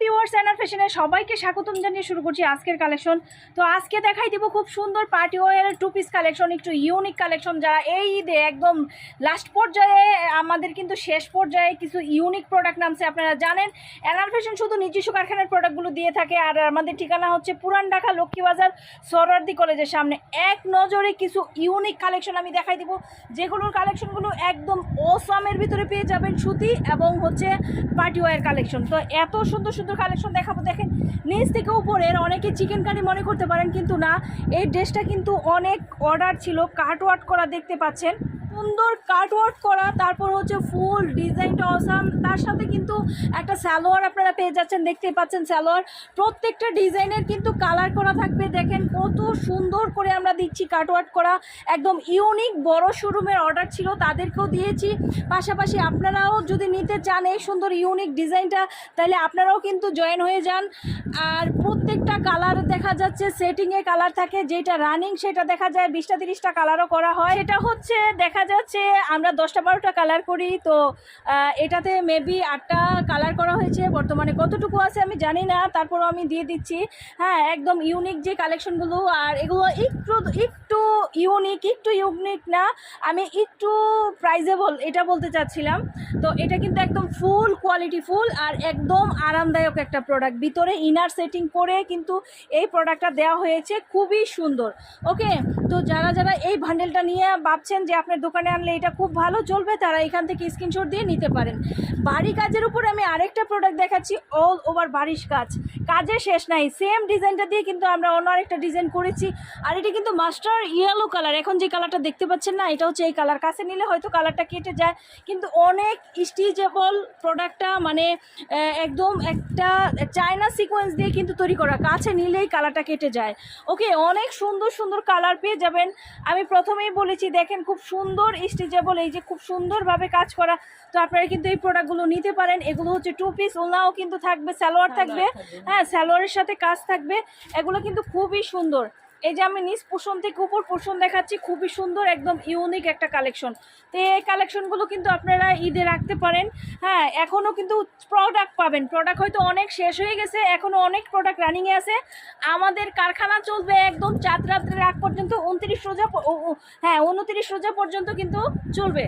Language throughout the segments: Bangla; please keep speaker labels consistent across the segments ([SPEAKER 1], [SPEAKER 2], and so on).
[SPEAKER 1] পিওয়ার্স অ্যান্ড ফ্যাশনে সবাইকে স্বাগতম জানিয়ে শুরু করছি আজকের কালেকশন তো আজকে দেখাই দিব খুব সুন্দর পার্টি ওয়ারের টু পিস কালেকশন একটু ইউনিক কালেকশন যারা এই ঈদে একদম লাস্ট পর্যায়ে, আমাদের কিন্তু শেষ পর্যায়ে কিছু ইউনিক প্রোডাক্ট নামছে, আপনারা জানেন। অ্যানার ফ্যাশন শুধু নিজস্ব কারখানার প্রোডাক্টগুলো দিয়ে থাকে, আর আমাদের ঠিকানা হচ্ছে পুরান ঢাকা লক্ষ্মীবাজার সরওয়ার্দি কলেজের সামনে। এক নজরে কিছু ইউনিক কালেকশন আমি দেখাই দিব, যেগুলোর কালেকশনগুলো একদম ওসামের ভিতরে পেয়ে যাবেন সুতি এবং হচ্ছে পার্টি ওয়ার কালেকশন তো এত সুন্দর সুন্দর কালেকশন দেখাবো। দেখেন, নিচ থেকে উপরের অনেকে চিকেন কারি মনে করতে পারেন, কিন্তু না, এই ড্রেসটা কিন্তু অনেক অর্ডার ছিল কাটওয়ার্ট করা দেখতে পাচ্ছেন। সুন্দর কাটওয়ার্ক করা, তারপর হচ্ছে ফুল ডিজাইনটা অসাম তার সাথে কিন্তু একটা স্যালোয়ার আপনারা পেয়ে যাচ্ছেন, দেখতেই পাচ্ছেন স্যালোয়ার প্রত্যেকটা ডিজাইনের কিন্তু কালার করা থাকবে। দেখেন কত সুন্দর করে আমরা দিচ্ছি কাটওয়ার্ক করা। একদম ইউনিক বড় শোরুমের অর্ডার ছিল, তাদেরকেও দিয়েছি। পাশাপাশি আপনারাও যদি নিতে চান এই সুন্দর ইউনিক ডিজাইনটা তাহলে আপনারাও কিন্তু জয়েন হয়ে যান। আর প্রত্যেকটা কালার দেখা যাচ্ছে সেটিংয়ে কালার থাকে, যেটা রানিং সেটা দেখা যায়, বিশটা তিরিশটা কালারও করা হয়। এটা হচ্ছে দেখা যাচ্ছে, আমরা দশটা বারোটা কালার করি, তো এটাতে মেবি আটটা কালার করা হয়েছে, বর্তমানে কতটুকু আছে আমি জানি না, তারপরও আমি দিয়ে দিচ্ছি। হ্যাঁ একদম ইউনিক যে কালেকশনগুলো আর এগুলো একটু একটু ইউনিক একটু ইউনিক না, আমি একটু প্রাইজেবল এটা বলতে চাচ্ছিলাম। তো এটা কিন্তু একদম ফুল কোয়ালিটি ফুল আর একদম আরামদায়ক একটা প্রোডাক্ট ভিতরে ইনার সেটিং করে কিন্তু এই প্রোডাক্টটা দেওয়া হয়েছে, খুবই সুন্দর। ওকে তো যারা যারা এই ভান্ডেলটা নিয়ে ভাবছেন যে আপনার দোকানে আনলে এটা খুব ভালো চলবে, তারা এখান থেকে স্ক্রিনশট দিয়ে নিতে পারেন। বাড়ি কাজের উপরে আমি আরেকটা প্রোডাক্ট দেখাচ্ছি অল ওভার বারিশ কাজ। কাজের শেষ নাই সেম ডিজাইনটা দিয়ে কিন্তু আমরা অন্য আরেকটা ডিজাইন করেছি। আর এটা কিন্তু মাস্টার ইয়েলো কালার এখন যে কালারটা দেখতে পাচ্ছেন না, এটা হচ্ছে এই কালার কাছে নিলে হয়তো কালারটা কেটে যায়, কিন্তু অনেক স্টিচেবল প্রোডাক্টটা মানে একদম একটা চায়না সিকোয়েন্স দিয়ে কিন্তু তৈরি করা। কাছে নিলেই কালারটা কেটে যায়। ওকে অনেক সুন্দর সুন্দর কালার পেয়ে যাবেন। আমি প্রথমেই বলেছি, দেখেন খুব সুন্দর স্টিচেবল এই যে খুব সুন্দরভাবে কাজ করা। তো আপনারা কিন্তু এই প্রোডাক্টগুলো নিতে পারেন। এগুলো হচ্ছে টু পিস ওনাও কিন্তু থাকবে স্যালোয়ার থাকবে। হ্যাঁ স্যালোয়ারের সাথে কাজ থাকবে। এগুলো কিন্তু খুবই সুন্দর। এই যে আমি নিচ পোষণ থেকে উপর পোষণ দেখাচ্ছি, খুবই সুন্দর, একদম ইউনিক একটা কালেকশন তো এই কালেকশনগুলো কিন্তু আপনারা ঈদে রাখতে পারেন। হ্যাঁ এখনও কিন্তু প্রোডাক্ট পাবেন। প্রোডাক্ট হয়তো অনেক শেষ হয়ে গেছে এখনও অনেক প্রোডাক্ট রানিংয়ে আছে। আমাদের কারখানা চলবে একদম চাঁদ রাত্রের আগ পর্যন্ত, উনত্রিশ রোজা হ্যাঁ উনত্রিশ রোজা পর্যন্ত কিন্তু চলবে।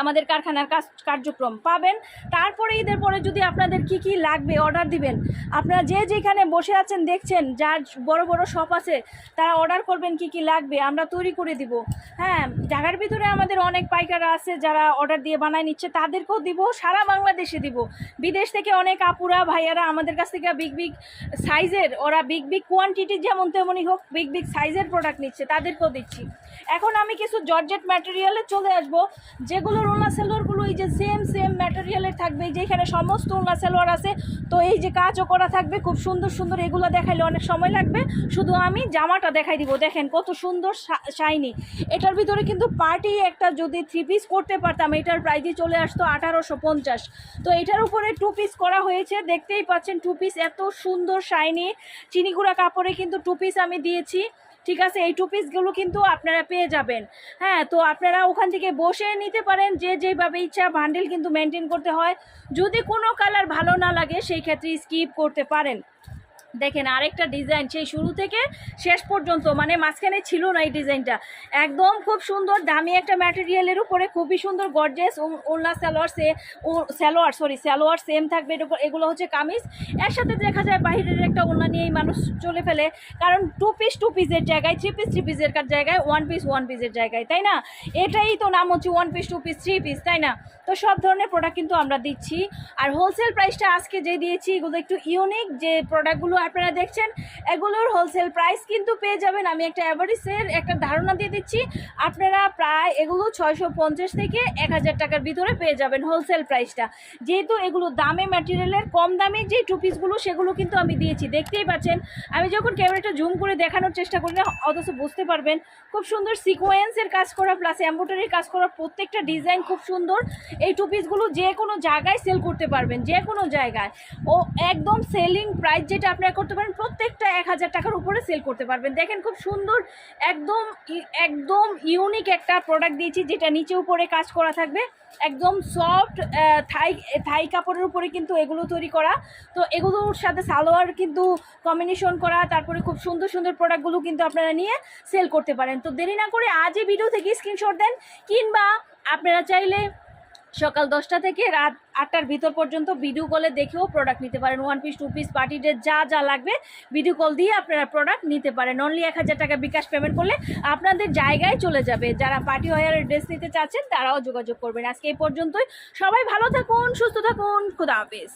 [SPEAKER 1] আমাদের কারখানার কাজ, কার্যক্রম পাবেন। তারপরে ঈদের পরে যদি আপনাদের কি কি লাগবে অর্ডার দিবেন, আপনারা যে যেখানে বসে আছেন দেখছেন, যার বড় বড় শপ আছে, তারা অর্ডার করবেন কি কি লাগবে, আমরা তৈরি করে দিব। হ্যাঁ ঢাকার ভিতরে আমাদের অনেক পাইকাররা আছে, যারা অর্ডার দিয়ে বানায় নিচ্ছে, তাদেরকেও দিব, সারা বাংলাদেশে দিব। বিদেশ থেকে অনেক আপুরা, ভাইয়ারা আমাদের কাছ থেকে বিগ বিগ সাইজের ওরা বিগ বিগ কোয়ান্টিটি যেমন তেমনই হোক বিগ বিগ সাইজের প্রোডাক্ট নিচ্ছে, তাদেরকেও দিচ্ছি। এখন আমি কিছু জর্জেট ম্যাটেরিয়ালে চলে আসব, যেগুলো ওনা সেলোয়ারগুলো এই যে সেম সেম ম্যাটেরিয়ালের থাকবে। এই যে এখানে সমস্ত ওনা সেলোয়ার আছে। তো এই যে কাজও করা থাকবে, খুব সুন্দর সুন্দর এগুলো দেখাইলে অনেক সময় লাগবে। শুধু আমি জামাটা দেখাই দিব, দেখেন কত সুন্দর শাইনি এটার ভিতরে কিন্তু পার্টি একটা যদি থ্রি পিস করতে পারতাম, এটার প্রাইজে চলে আসতো আঠারোশো পঞ্চাশ। তো এটার উপরে টু পিস করা হয়েছে, দেখতেই পাচ্ছেন টু পিস এত সুন্দর শাইনি চিনিগুড়া কাপড়ে কিন্তু টু পিস আমি দিয়েছি। ঠিক আছে, এই টু পিসগুলো কিন্তু আপনারা পেয়ে যাবেন। হ্যাঁ তো আপনারা ওখান থেকে বসে নিতে পারেন, যে যেভাবে ইচ্ছা বান্ডেল কিন্তু মেনটেন করতে হয়। যদি কোনো কালার ভালো না লাগে, সেই ক্ষেত্রে স্কিপ করতে পারেন। দেখেন, আরেকটা ডিজাইন সেই শুরু থেকে শেষ পর্যন্ত মানে মাঝখানে ছিল না এই ডিজাইনটা একদম খুব সুন্দর, দামি একটা ম্যাটেরিয়ালের উপরে, খুবই সুন্দর গর্জেস ওলনা সালোয়ার সে, ও, সালোয়ার সরি সালোয়ার সেম থাকবে, এর উপর, এগুলো হচ্ছে কামিজ। এর সাথে দেখা যায় বাইরের একটা ওলনা নিয়েই মানুষ চলে ফেলে, কারণ টু পিস টু পিসের জায়গায় থ্রি পিস থ্রি পিসের কার জায়গায় ওয়ান পিস ওয়ান পিসের জায়গায়, তাই না? এটাই তো নাম হচ্ছে one piece two piece three piece তাই না? তো সব ধরনের প্রোডাক্ট কিন্তু আমরা দিচ্ছি। আর হোলসেল প্রাইসটা আজকে যে দিয়েছি, এগুলো একটু ইউনিক যে প্রোডাক্টগুলো আপনারা দেখছেন, এগুলোর হোলসেল প্রাইস কিন্তু পেয়ে যাবেন। আমি একটা অ্যাভারেজের একটা ধারণা দিয়ে দিচ্ছি, আপনারা প্রায় এগুলো ছয়শো পঞ্চাশ থেকে এক হাজার টাকার ভিতরে পেয়ে যাবেন হোলসেল প্রাইসটা যেহেতু এগুলো দামে ম্যাটেরিয়ালের কম দামে যে টু পিসগুলো সেগুলো কিন্তু আমি দিয়েছি। দেখতেই পাচ্ছেন, আমি যখন ক্যামেরাটা জুম করে দেখানোর চেষ্টা করি না, অথচ বুঝতে পারবেন, খুব সুন্দর সিকোয়েন্সের কাজ করা প্লাস এম্ব্রয়ডারির কাজ করা, প্রত্যেকটা ডিজাইন খুব সুন্দর। এই টু পিসগুলো যে কোনো জায়গায় সেল করতে পারবেন, যে কোনো জায়গায়। ও একদম সেলিং প্রাইস যেটা আপনার ক্রয় করতে পারেন, প্রত্যেকটা এক হাজার টাকার উপরে সেল করতে পারবেন। দেখেন খুব সুন্দর, একদম একদম ইউনিক একটা প্রোডাক্ট দিয়েছি, যেটা নিচে উপরে কাজ করা থাকবে। একদম সফট থাই থাই কাপড়ের উপরে কিন্তু এগুলো তৈরি করা। তো এগুলোর সাথে সালোয়ার কিন্তু কম্বিনেশন করা, তারপরে খুব সুন্দর সুন্দর প্রোডাক্টগুলো কিন্তু আপনারা নিয়ে সেল করতে পারেন। তো দেরি না করে আজই ভিডিও থেকে স্ক্রিনশট দেন, কিংবা আপনারা চাইলে সকাল দশটা থেকে রাত আটটার ভিতর পর্যন্ত ভিডিও কলে দেখেও প্রোডাক্ট নিতে পারেন। One piece two piece party day যা যা লাগবে ভিডিও কল দিয়ে আপনারা প্রোডাক্ট নিতে পারেন। অনলি এক হাজার টাকা বিকাশ পেমেন্ট করলে আপনাদের জায়গায় চলে যাবে। যারা পার্টি ওয়ারের ড্রেস নিতে চাচ্ছেন, তারাও যোগাযোগ করবেন। আজকে এই পর্যন্তই। সবাই ভালো থাকুন, সুস্থ থাকুন। খুদা হাফেজ।